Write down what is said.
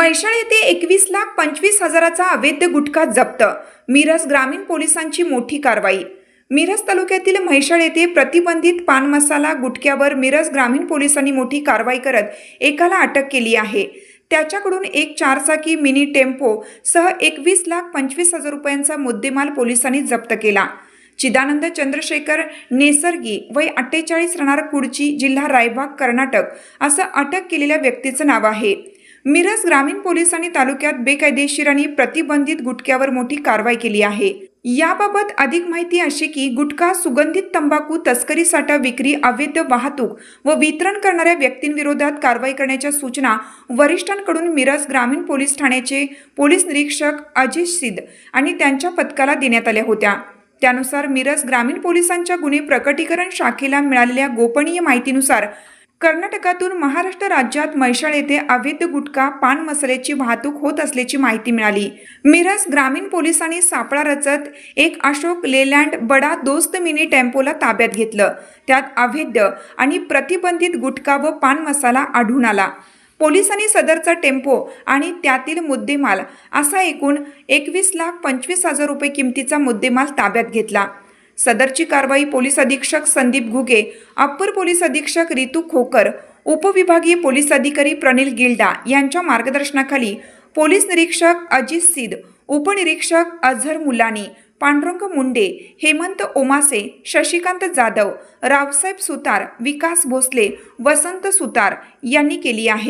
म्हैसाळ येथे एकवीस लाख पंचवीस हजाराचा अवैध गुटखा जप्त. मिरज ग्रामीण पोलिसांची मोठी कारवाई. मिरज तालुक्यातील म्हैसाळ येथे प्रतिबंधित पान मसाला गुटख्यावर मिरज ग्रामीण पोलिसांनी मोठी कारवाई करत एकाला अटक केली आहे. त्याच्याकडून एक चारचाकी मिनी टेम्पो सह एकवीस लाख पंचवीस हजार रुपयांचा मुद्देमाल पोलिसांनी जप्त केला. चिदानंद चंद्रशेखर नेसर्गी वय अठ्ठेचाळीस राहणार कुडची जिल्हा रायबाग कर्नाटक असं अटक केलेल्या व्यक्तीचं नाव आहे. मिरज ग्रामीण पोलिसांनी तालुक्यात बेकायदेशीर आणि प्रतिबंधित गुटख्यावर मोठी कारवाई केली आहे. याबाबत अधिक माहिती अशी की गुटखा सुगंधित तंबाखू तस्करी साठा विक्री अवैध वाहतूक व वितरण करणाऱ्या व्यक्तींविरोधात कारवाई करण्याच्या सूचना वरिष्ठांकडून मिरज ग्रामीण पोलीस ठाण्याचे पोलीस निरीक्षक अजित सिद आणि त्यांच्या पथकाला देण्यात आल्या होत्या. त्यानुसार मिरज ग्रामीण पोलिसांच्या गुन्हे प्रकटीकरण शाखेला मिळालेल्या गोपनीय माहितीनुसार कर्नाटकातून महाराष्ट्र राज्यात मैशाळ येथे अवैध गुटखा पान मसाल्याची वाहतूक होत असल्याची माहिती मिळाली. मिरज ग्रामीण पोलिसांनी सापळा रचत एक अशोक लेलँड बडा दोस्त मिनी टेम्पोला ताब्यात घेतलं. त्यात अवैध आणि प्रतिबंधित गुटखा व पान मसाला आढळून आला. पोलिसांनी सदरचा टेम्पो आणि त्यातील मुद्देमाल असा एकूण एकवीस लाख पंचवीस हजार रुपये किमतीचा मुद्देमाल ताब्यात घेतला. सदरची कारवाई पोलीस अधीक्षक संदीप घुगे अप्पर पोलीस अधीक्षक रितू खोकर उपविभागीय पोलीस अधिकारी प्रनिल गिल्डा यांच्या मार्गदर्शनाखाली पोलीस निरीक्षक अजित सिद उपनिरीक्षक अझर मुलानी पांडुरंग मुंडे हेमंत ओमासे शशिकांत जाधव रावसाहेब सुतार विकास भोसले वसंत सुतार यांनी केली आहे.